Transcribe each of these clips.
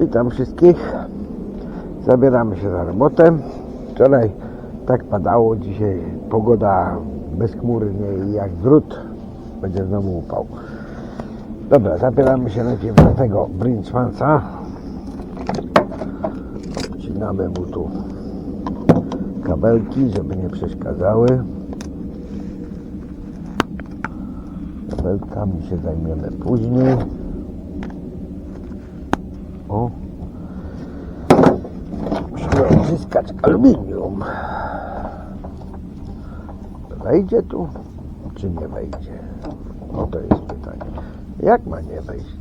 Witam wszystkich. Zabieramy się za robotę. Wczoraj tak padało, dzisiaj pogoda bezchmurnie i jak drut będzie znowu upał. Dobra, zabieramy się najpierw za tego Brinsmansa. Wcinamy mu tu kabelki, żeby nie przeszkadzały. Kabelkami się zajmiemy później. O. Musimy odzyskać aluminium. Wejdzie tu, czy nie wejdzie? O, to jest pytanie. Jak ma nie wejść?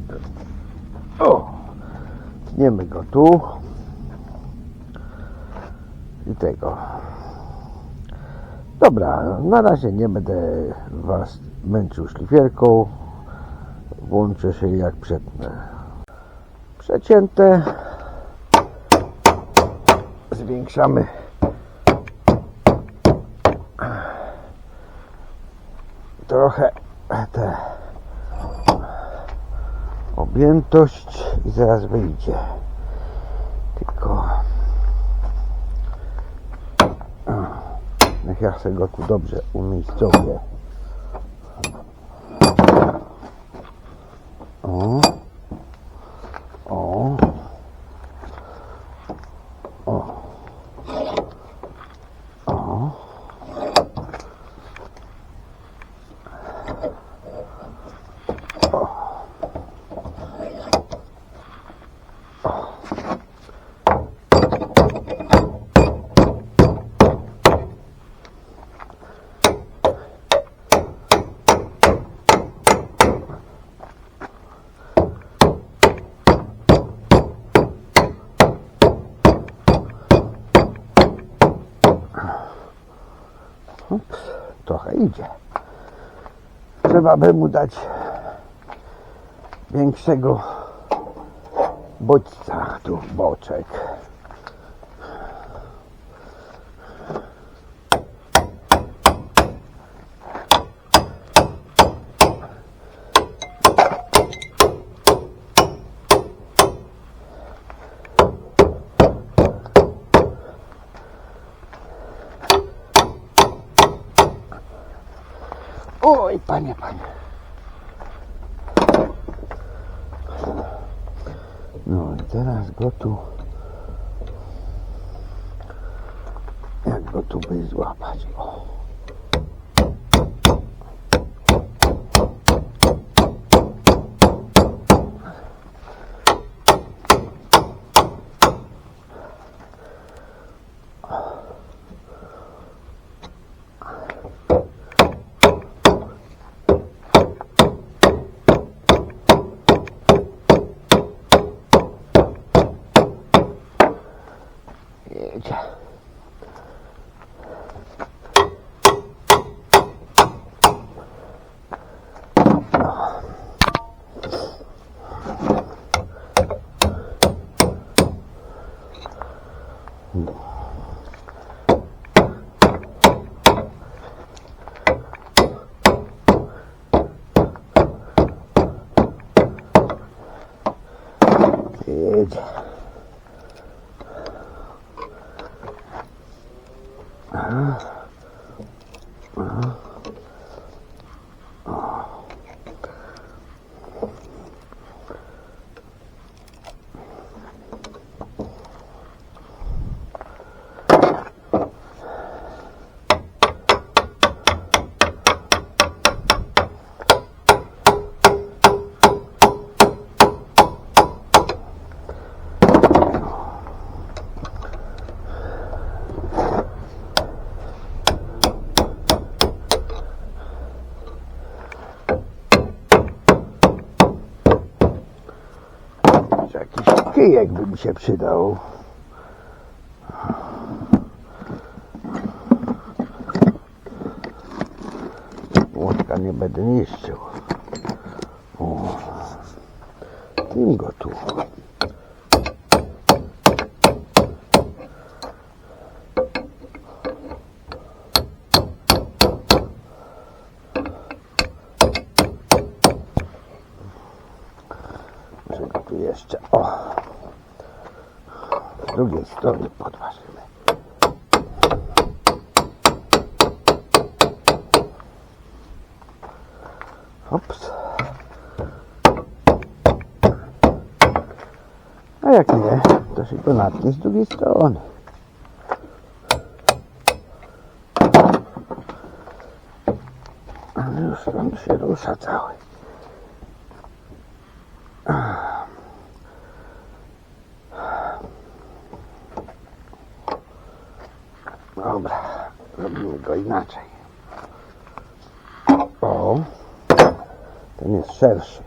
O! Tniemy go tu. I tego. Dobra, na razie nie będę Was męczył szlifierką. Włączę się jak przetnę przecięte. Zwiększamy trochę tę objętość i zaraz wyjdzie. Tylko niech ja sobie go tu dobrze umiejscowię. O. Trochę idzie. Trzeba by mu dać większego bodźca tu boczek. Oj, panie, panie. No i teraz go tu. Jak go tu by złapać? O. Jedzie. Jedzie. Może Jakiś kijek by mi się przydał. Łotka nie będę niszczył. O. Tym go tu. Jeszcze. O. drugiej strony podważymy. Hops. A jak nie, to się go natnie z drugiej strony. Ale już on się rusza cały. Inaczej. O, ten jest szerszy.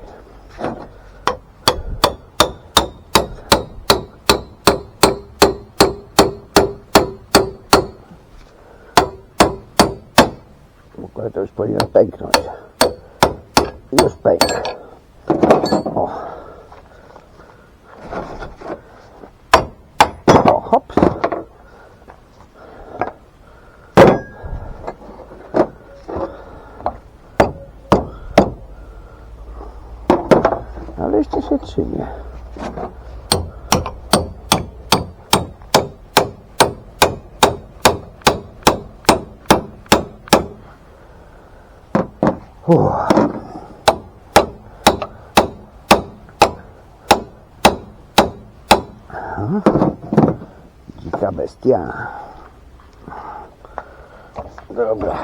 To już powinien pęknąć. Już pękł. Się trzymie. Uff. Dzika bestia. Dobra.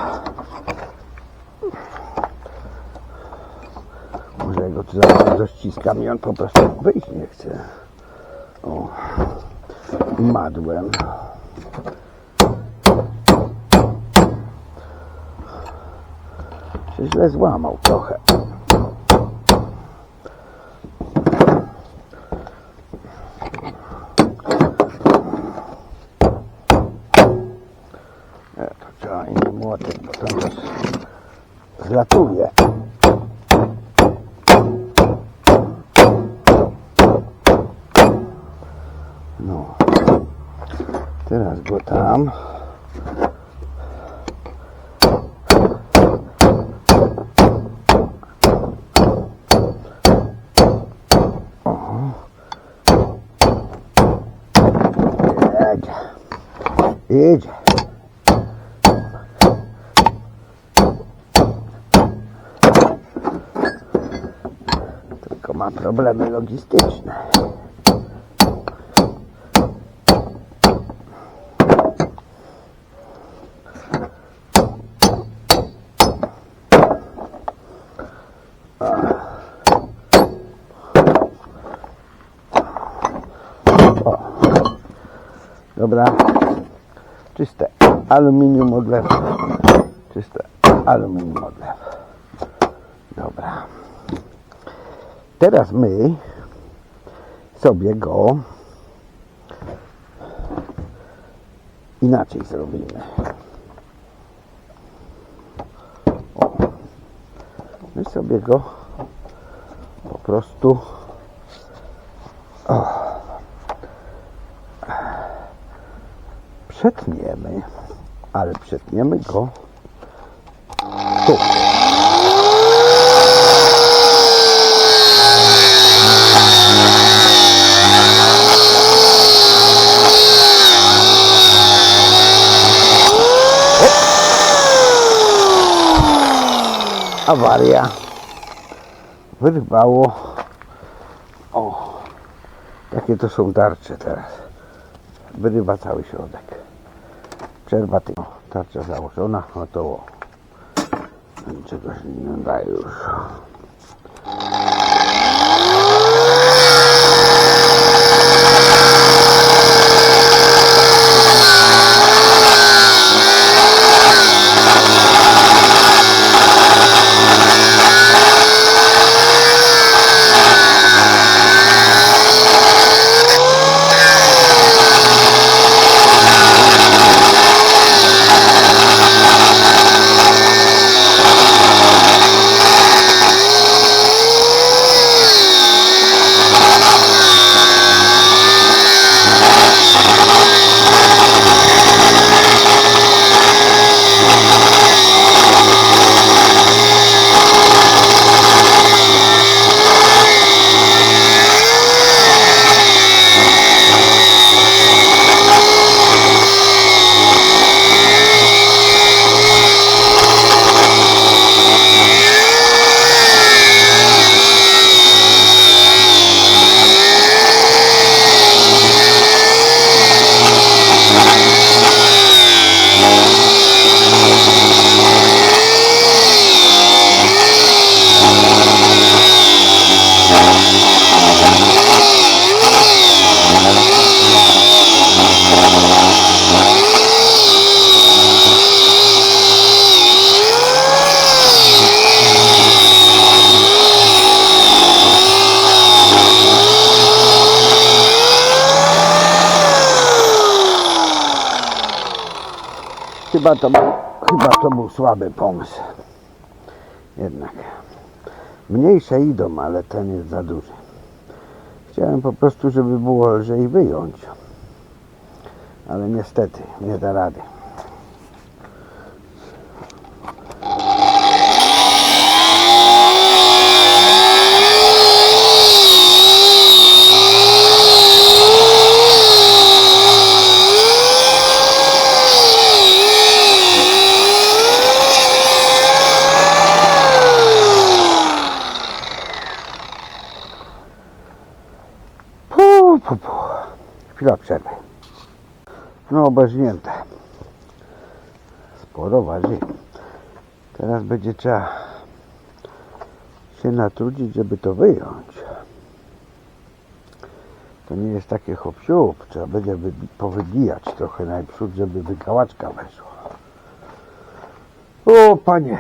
Może go tu za bardzo ściskam i on po prostu wyjść nie chce. O. Madłem. się źle złamał trochę. E, to trzeba inny młotek, bo to już zlatuje. No. Teraz go tam. Jedzie. Tylko ma problemy logistyczne. Dobra. Czyste aluminium odlew. Czyste aluminium odlew. Dobra. Teraz my sobie go inaczej zrobimy. My sobie go po prostu przetniemy, ale przetniemy go tu. Awaria. Wyrwało. O, jakie to są tarcze teraz. Wyrywa cały środek. 这个把顶它这个我手拿好抖哦嗯这个是应该有伤 chyba to był, chyba to był słaby pomysł. Jednak. Mniejsze idą, ale ten jest za duży. Chciałem po prostu, żeby było lżej wyjąć. Ale niestety nie da rady. Chwila przerwy. No obeżnięte. Sporo waży. Teraz będzie trzeba się natrudzić, żeby to wyjąć. To nie jest takie hop. Trzeba będzie wybi- powybijać trochę najprzód, żeby wykałaczka weszła. O panie.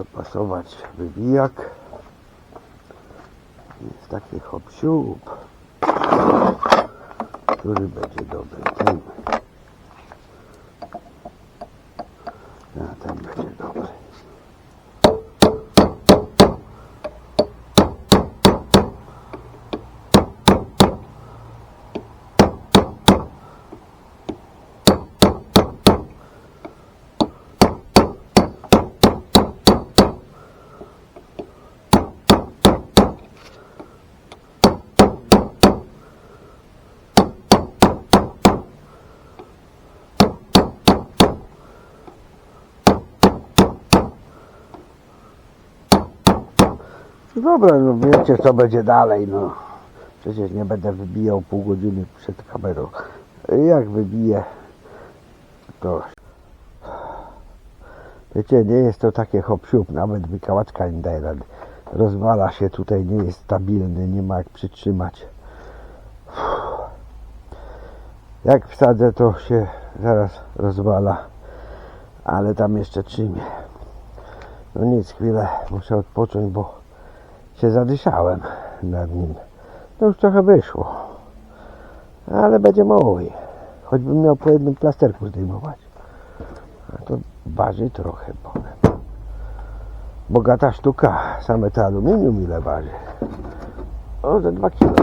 Dopasować wywijak. Jest taki hop który będzie dobry. Ten. A ten będzie dobry. Dobra, no wiecie co będzie dalej, no. Przecież nie będę wybijał pół godziny przed kamerą. Jak wybiję, to... Wiecie, nie jest to takie hop nawet wykałaczka nie daje rady. Rozwala się tutaj, nie jest stabilny, nie ma jak przytrzymać. Jak wsadzę, to się zaraz rozwala, ale tam jeszcze trzymie. No nic, chwilę muszę odpocząć, bo się zadyszałem nad nim. No już trochę wyszło. Ale będzie mój. Choćbym miał po jednym plasterku zdejmować. A to waży trochę, powiem. Bogata sztuka. Same to aluminium ile waży? O, za 2 kilo.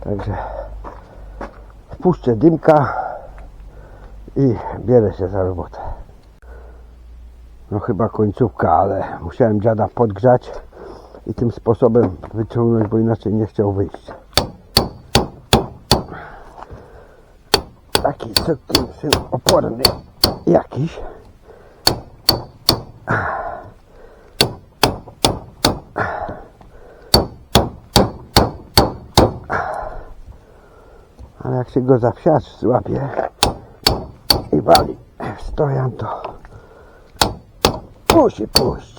Także wpuszczę dymka i bierę się za robotę. No chyba końcówka, ale musiałem dziada podgrzać i tym sposobem wyciągnąć, bo inaczej nie chciał wyjść. Taki syn oporny jakiś. Ale jak się go za złapie i wali w stojan, to musi pójść.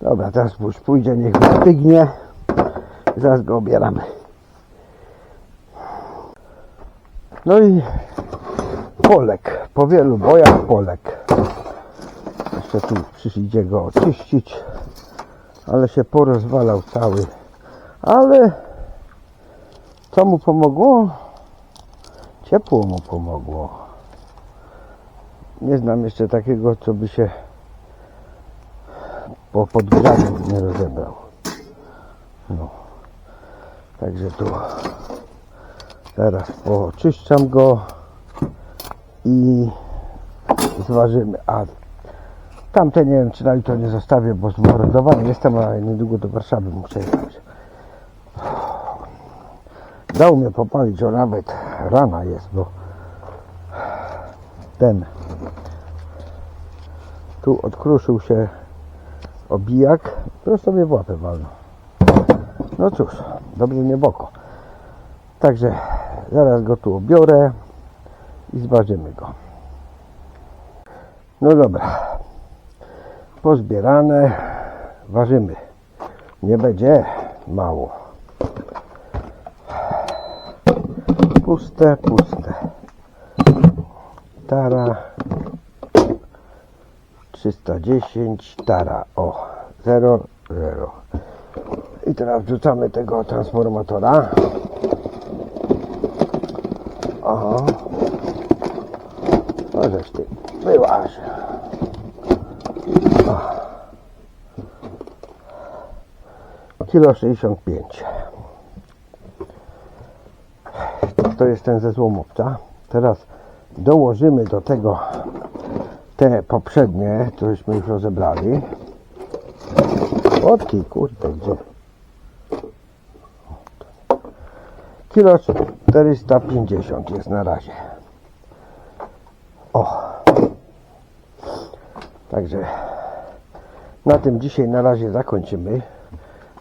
Dobra, teraz już pójdzie, niech wystygnie. Zaraz go obieramy. No i Polek. Po wielu bojach Polek. Jeszcze tu przyjdzie go oczyścić. Ale się porozwalał cały. Ale co mu pomogło? Ciepło mu pomogło. Nie znam jeszcze takiego, co by się po podgrzaniu nie rozebrał. No. Także tu teraz poczyszczam go i zważymy. A tamte nie wiem czy na jutro nie zostawię, bo zmordowany jestem, a niedługo do Warszawy muszę jechać. Dał mnie popalić, że nawet rana jest, bo ten tu odkruszył się obijak, to sobie w łapę walnął. No cóż, dobrze nie boko. Także Zaraz go tu ubiorę i zważymy go. No dobra. Pozbierane. Ważymy. Nie będzie mało. Puste, puste. Tara 310 tara. O, 0, 0. I teraz wrzucamy tego transformatora. Aha. No żeś ty byłaś. Kilo 65. To jest ten ze złomowca. Teraz dołożymy do tego te poprzednie, któreśmy już rozebrali. Łotki, kurde, gdzie? Kilo 450 jest na razie. O. Także na tym dzisiaj na razie zakończymy,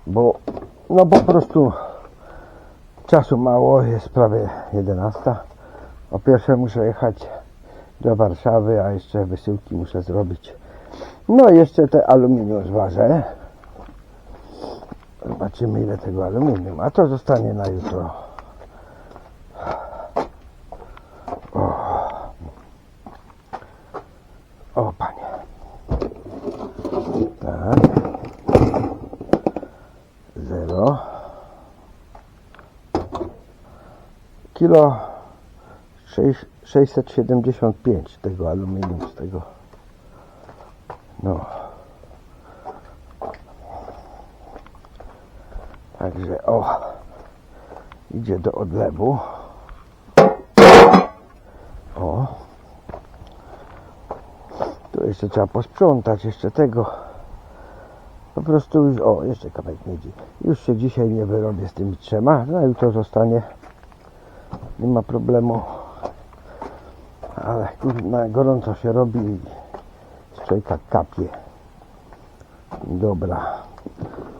bo no po prostu czasu mało, jest prawie 11. O pierwsze muszę jechać do Warszawy, a jeszcze wysyłki muszę zrobić. No jeszcze te aluminium zważę. Zobaczymy ile tego aluminium, a to zostanie na jutro. O, o panie. Tak. Zero. Kilo sześć- 675 tego aluminium z tego. No. Także o. Idzie do odlewu. O. Tu jeszcze trzeba posprzątać jeszcze tego. Po prostu już, o, jeszcze kawałek miedzi. Już się dzisiaj nie wyrobię z tymi trzema, no jutro zostanie. Nie ma problemu. Ale kurna, gorąco się robi i z kapie. Dobra.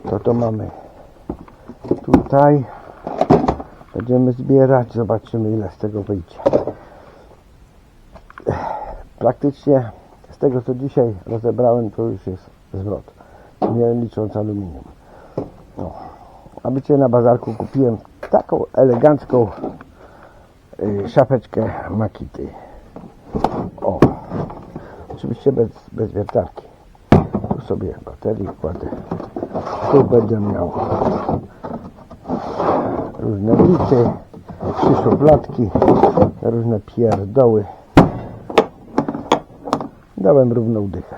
To to mamy tutaj. Będziemy zbierać, zobaczymy ile z tego wyjdzie. Praktycznie z tego co dzisiaj rozebrałem to już jest zwrot. Nie licząc aluminium. No. A bycie na bazarku kupiłem taką elegancką szafeczkę Makity. O. Oczywiście bez, bez wiertarki. Tu sobie baterię kładę. Tu będę miał różne bity, trzy szufladki, różne pierdoły. Dałem równą dychę.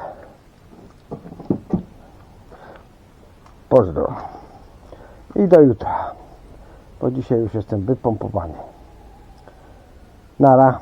Pozdro. I do jutra. Bo dzisiaj już jestem wypompowany. 哪啦。